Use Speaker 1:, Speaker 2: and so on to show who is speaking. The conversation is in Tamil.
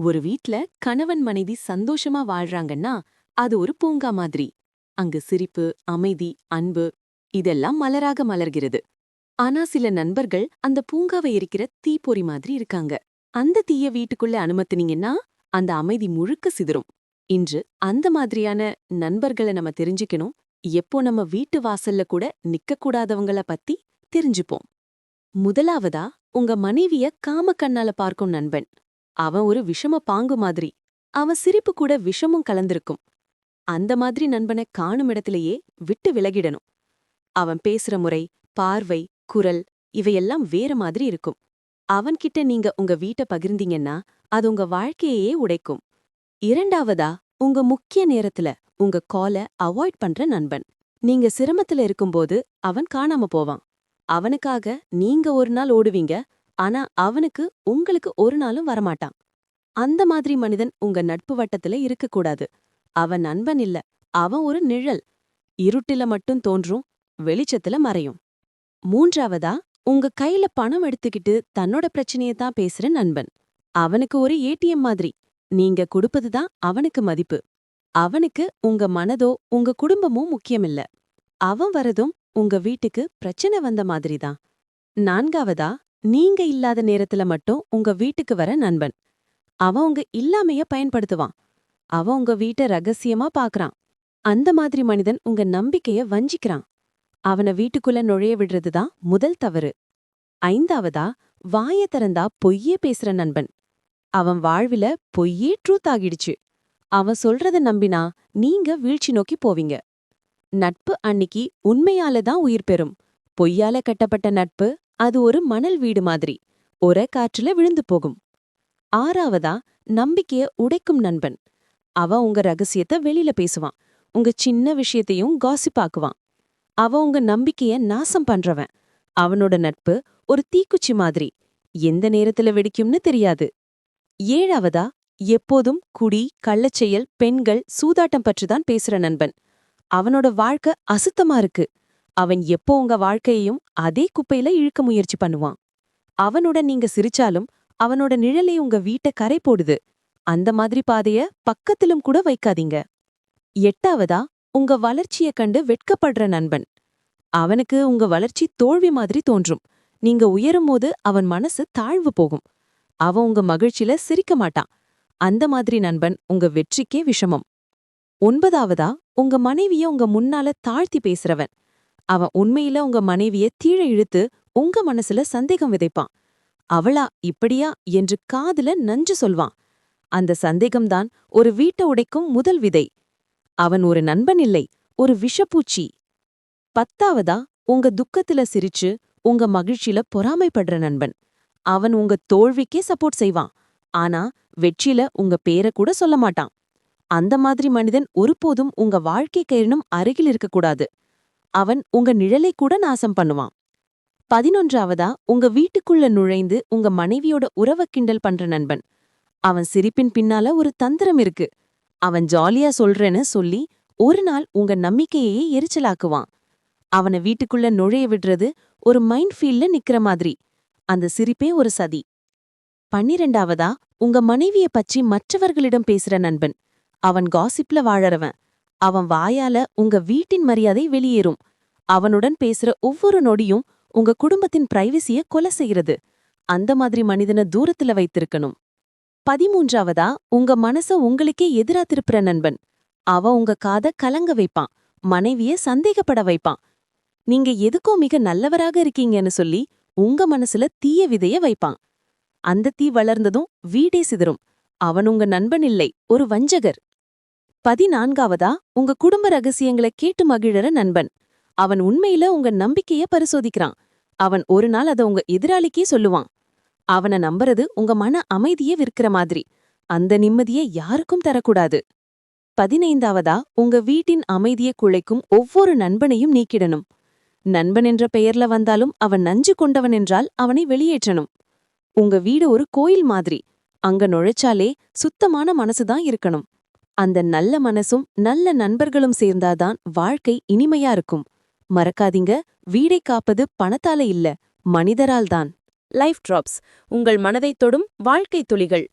Speaker 1: ஒரு வீட்ல கணவன் மனைவி சந்தோஷமா வாழ்றாங்கன்னா அது ஒரு பூங்கா மாதிரி. அங்கு சிரிப்பு அமைதி அன்பு இதெல்லாம் மலராக மலர்கிறது. ஆனா சில நண்பர்கள் அந்த பூங்காவை இருக்கிற தீப்பொறி மாதிரி இருக்காங்க. அந்த தீய வீட்டுக்குள்ள அனுமத்தினீங்கன்னா அந்த அமைதி முழுக்க சிதறும். இன்று அந்த மாதிரியான நண்பர்களை நம்ம தெரிஞ்சுக்கணும். எப்போ நம்ம வீட்டு வாசல்ல கூட நிக்கக்கூடாதவங்கள பத்தி தெரிஞ்சுப்போம். முதலாவதா உங்க மனைவிய காம கண்ணால பார்க்கும் நண்பன். அவன் ஒரு விஷம பாங்கு மாதிரி. அவன் சிரிப்பு கூட விஷமும் கலந்திருக்கும். அந்த மாதிரி நண்பனை காணும் இடத்திலேயே விட்டு விலகிடணும். அவன் பேசுற முறை பார்வை குரல் இவையெல்லாம் வேற மாதிரி இருக்கும். அவன்கிட்ட நீங்க உங்க வீட்டை பகிர்ந்தீங்கன்னா அது உங்க வாழ்க்கையையே உடைக்கும். இரண்டாவதா உங்க முக்கிய நேரத்துல உங்க காலை அவாய்ட் பண்ற நண்பன். நீங்க சிரமத்துல இருக்கும்போது அவன் காணாம போவான். அவனுக்காக நீங்க ஒரு நாள் ஓடுவீங்க ஆனா அவனுக்கு உங்களுக்கு ஒரு நாளும் வரமாட்டான். அந்த மாதிரி மனிதன் உங்க நட்பு வட்டத்துல இருக்கக்கூடாது. அவன் நண்பன் இல்ல அவன் ஒரு நிழல். இருட்டில மட்டும் தோன்றும் வெளிச்சத்துல மறையும். மூன்றாவதா உங்க கையில பணம் எடுத்துக்கிட்டு தன்னோட பிரச்சனையை தான் பேசுற நண்பன். அவனுக்கு ஒரு ஏடிஎம் மாதிரி. நீங்க கொடுப்பதுதான் அவனுக்கு மதிப்பு. அவனுக்கு உங்க மனதோ உங்க குடும்பமோ முக்கியமில்ல. அவன் வரதும் உங்க வீட்டுக்கு பிரச்சனை வந்த மாதிரிதான் நான்காவதா நீங்க இல்லாத நேரத்துல மட்டும் உங்க வீட்டுக்கு வர நண்பன். அவன் உங்க இல்லாமைய பயன்படுத்துவான். அவன் உங்க வீட்டை ரகசியமா பாக்குறான். அந்த மாதிரி மனிதன் உங்க நம்பிக்கைய வஞ்சிக்கிறான். அவன வீட்டுக்குள்ள நுழைய விடுறதுதான் முதல் தவறு. ஐந்தாவதா வாய திறந்தா பொய்யே பேசுற நண்பன். அவன் வாழ்வில பொய்யே ட்ரூத் ஆகிடுச்சு. அவன் சொல்றத நம்பினா நீங்க வீழ்ச்சி நோக்கி போவீங்க. நட்பு அன்னிக்கு உண்மையால தான் உயிர் பெறும். பொய்யால கட்டப்பட்ட நட்பு அது ஒரு மணல் வீடு மாதிரி. ஒரே காற்றுல விழுந்து போகும். ஆறாவதா நம்பிக்கைய உடைக்கும் நண்பன். அவ உங்க ரகசியத்தை வெளியில பேசுவான். உங்க சின்ன விஷயத்தையும் காசிப்பாக்குவான். அவ உங்க நம்பிக்கைய நாசம் பண்றவன். அவனோட நட்பு ஒரு தீக்குச்சி மாதிரி. எந்த நேரத்துல வெடிக்கும்னு தெரியாது. ஏழாவதா எப்போதும் குடி கள்ளச்செயல் பெண்கள் சூதாட்டம் பற்றிதான் பேசுற நண்பன். அவனோட வாழ்க்கை அசுத்தமா இருக்கு. அவன் எப்போ உங்க வாழ்க்கையையும் அதே குப்பையில இழுக்க முயற்சி பண்ணுவான். அவனுடன் நீங்க சிரிச்சாலும் அவனோட நிழலை உங்க வீட்டை கரை போடுது. அந்த மாதிரி பாதைய பக்கத்திலும் கூட வைக்காதீங்க. எட்டாவதா உங்க வளர்ச்சிய கண்டு வெட்கப்படுற நண்பன். அவனுக்கு உங்க வளர்ச்சி தோல்வி மாதிரி தோன்றும். நீங்க உயரும் போது அவன் மனசு தாழ்வு போகும். அவன் உங்க மகிழ்ச்சியில சிரிக்க மாட்டான். அந்த மாதிரி நண்பன் உங்க வெற்றிக்கே விஷமம். ஒன்பதாவதா உங்க மனைவிய உங்க முன்னால தாழ்த்தி பேசுறவன். அவன் உண்மையில உங்க மனைவிய தீழ இழுத்து உங்க மனசுல சந்தேகம் விதைப்பான். அவளா இப்படியா என்று காதுல நஞ்சு சொல்வான். அந்த சந்தேகம்தான் ஒரு வீட்டை உடைக்கும் முதல் விதை. அவன் ஒரு நண்பன் இல்லை ஒரு விஷப்பூச்சி. பத்தாவதா உங்க துக்கத்துல சிரிச்சு உங்க மகிழ்ச்சியில பொறாமைப்படுற நண்பன். அவன் உங்க தோல்விக்கே சப்போர்ட் செய்வான். ஆனா வெற்றியில உங்க பேரை கூட சொல்ல மாட்டான். அந்த மாதிரி மனிதன் ஒருபோதும் உங்க வாழ்க்கை கயிறுனும் அருகில் இருக்கக்கூடாது. அவன் உங்க நிழலை கூட நாசம் பண்ணுவான். பதினொன்றாவதா உங்க வீட்டுக்குள்ள நுழைந்து உங்க மனைவியோட உறவ கிண்டல் பண்ற நண்பன். அவன் சிரிப்பின் பின்னால ஒரு தந்திரம் இருக்கு. அவன் ஜாலியா சொல்றேன்னு சொல்லி ஒரு நாள் உங்க நம்பிக்கையையே எரிச்சலாக்குவான். அவனை வீட்டுக்குள்ள நுழைய விடுறது ஒரு மைண்ட் ஃபீல்ட்ல நிக்கிற மாதிரி. அந்த சிரிப்பே ஒரு சதி. பன்னிரெண்டாவதா உங்க மனைவிய பற்றி மற்றவர்களிடம் பேசுற நண்பன். அவன் காசிப்ல வாழறவன். அவன் வாயால உங்க வீட்டின் மரியாதை வெளியேறும். அவனுடன் பேசுற ஒவ்வொரு நொடியும் உங்க குடும்பத்தின் பிரைவசிய கொலை செய்யறது அந்த மாதிரி மனிதனை தூரத்துல வைத்திருக்கணும். பதிமூன்றாவதா உங்க மனச உங்களுக்கே எதிரா திருப்புற நண்பன். அவ உங்க காத கலங்க வைப்பான். மனைவிய சந்தேகப்பட வைப்பான். நீங்க எதுக்கோ மிக நல்லவராக இருக்கீங்கன்னு சொல்லி உங்க மனசுல தீய விதைய வைப்பான். அந்த தீ வளர்ந்ததும் வீடே சிதறும். அவன் உங்க நண்பன் இல்லை ஒரு வஞ்சகர். பதினான்காவதா? உங்க குடும்ப ரகசியங்களை கேட்டு மகிழற நண்பன். அவன் உண்மையில உங்க நம்பிக்கைய பரிசோதிக்கிறான். அவன் ஒரு நாள் அத உங்க எதிராளிக்கே சொல்லுவான். அவனை நம்புறது உங்க மன அமைதியே விற்கிற மாதிரி. அந்த நிம்மதியை யாருக்கும் தரக்கூடாது. பதினைந்தாவதா? உங்க வீட்டின் அமைதியை குழைக்கும் ஒவ்வொரு நண்பனையும் நீக்கிடணும். நண்பன் என்ற பெயர்ல வந்தாலும் அவன் நஞ்சு கொண்டவன் என்றால் அவனை வெளியேற்றணும். உங்க வீடு ஒரு கோயில் மாதிரி. அங்க நுழைச்சாலே சுத்தமான மனசுதான் இருக்கணும். அந்த நல்ல மனசும் நல்ல நண்பர்களும் சேர்ந்தாதான் வாழ்க்கை இனிமையா இருக்கும். மறக்காதீங்க. வீடை காப்பது பணத்தால இல்ல மனிதரால்தான் லைஃப் டிராப்ஸ் உங்கள் மனதைத் தொடும் வாழ்க்கை துளிகள்.